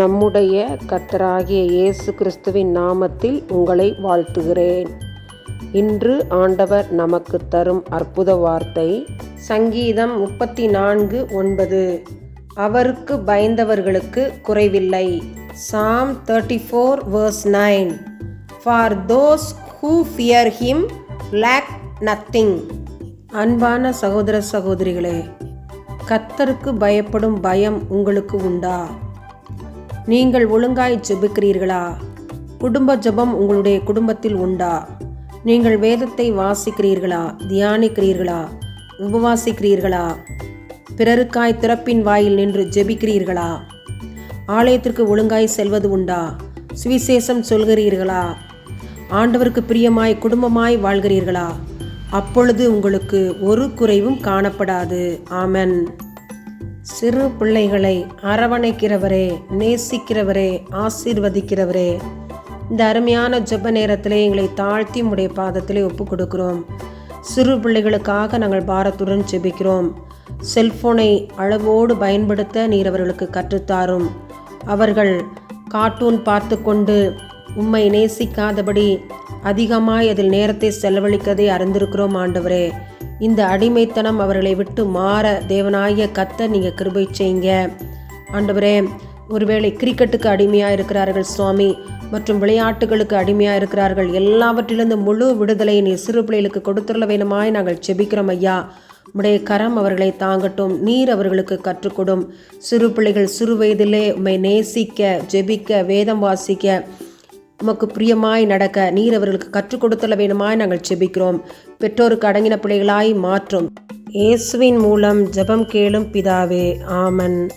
நம்முடைய கர்த்தராகிய இயேசு கிறிஸ்துவின் நாமத்தில் உங்களை வாழ்த்துகிறேன். இன்று ஆண்டவர் நமக்கு தரும் அற்புத வார்த்தை சங்கீதம் முப்பத்தி நான்கு ஒன்பது. அவருக்கு பயந்தவர்களுக்கு குறைவில்லை. Psalm thirty four verse nine. For those who fear him lack nothing. அன்பான சகோதர சகோதரிகளே கத்தருக்கு பயப்படும் பயம் உங்களுக்கு உண்டா? நீங்கள் ஒழுங்காய் ஜெபிக்கிறீர்களா? குடும்ப ஜெபம் உங்களுடைய குடும்பத்தில் உண்டா? நீங்கள் வேதத்தை வாசிக்கிறீர்களா? தியானிக்கிறீர்களா? உபவாசிக்கிறீர்களா? பிறருக்காய் திறப்பின் வாயில் நின்று ஜெபிக்கிறீர்களா? ஆலயத்திற்கு ஒழுங்காய் செல்வது உண்டா? சுவிசேஷம் சொல்கிறீர்களா? ஆண்டவருக்கு பிரியமாய் குடும்பமாய் வாழ்கிறீர்களா? அப்பொழுது உங்களுக்கு ஒரு குறைவும் காணப்படாது. ஆமன். சிறு பிள்ளைகளை அரவணைக்கிறவரே நேசிக்கிறவரே ஆசீர்வதிக்கிறவரே. இந்த அருமையான ஜெப நேரத்திலே எங்களை தாழ்த்தி உடைய பாதத்திலே ஒப்பு கொடுக்கிறோம். சிறு பிள்ளைகளுக்காக நாங்கள் பாரத்துடன் ஜெபிக்கிறோம். செல்போனை அளவோடு பயன்படுத்த நீர் அவர்களுக்கு கற்றுத்தாரும். அவர்கள் கார்ட்டூன் பார்த்து கொண்டு உம்மை நேசிக்காதபடி அதிகமாய் அதில் நேரத்தை செலவழிக்கதை அறிந்திருக்கிறோம் ஆண்டவரே. இந்த அடிமைத்தனம் அவர்களை விட்டு மாற தேவனாய கத்த நீங்கள் கிருபை செய்யுங்க. ஆண்டவரே ஒருவேளை கிரிக்கெட்டுக்கு அடிமையாக இருக்கிறார்கள் சுவாமி மற்றும் விளையாட்டுகளுக்கு அடிமையாக இருக்கிறார்கள் எல்லாவற்றிலிருந்து முழு விடுதலை நீ சிறு பிள்ளைகளுக்கு கொடுத்துள்ள வேணுமாய் நாங்கள் செபிக்கிறோம் ஐயா. உடைய கரம் அவர்களை தாங்கட்டும் நீர் அவர்களுக்கு கற்றுக்கொடும். சிறு பிள்ளைகள் சிறு வயதிலே உம்மை நேசிக்க ஜெபிக்க வேதம் வாசிக்க உமக்கு பிரியமாய் நடக்க நீர் அவர்களுக்கு கற்றுக் கொடுத்தல வேணுமாய் நாங்கள் செபிக்கிறோம். பெற்றோருக்கு அடங்கின பிள்ளைகளாய் மாற்றும். இயேசுவின் மூலம் ஜெபம் கேளும் பிதாவே ஆமன்.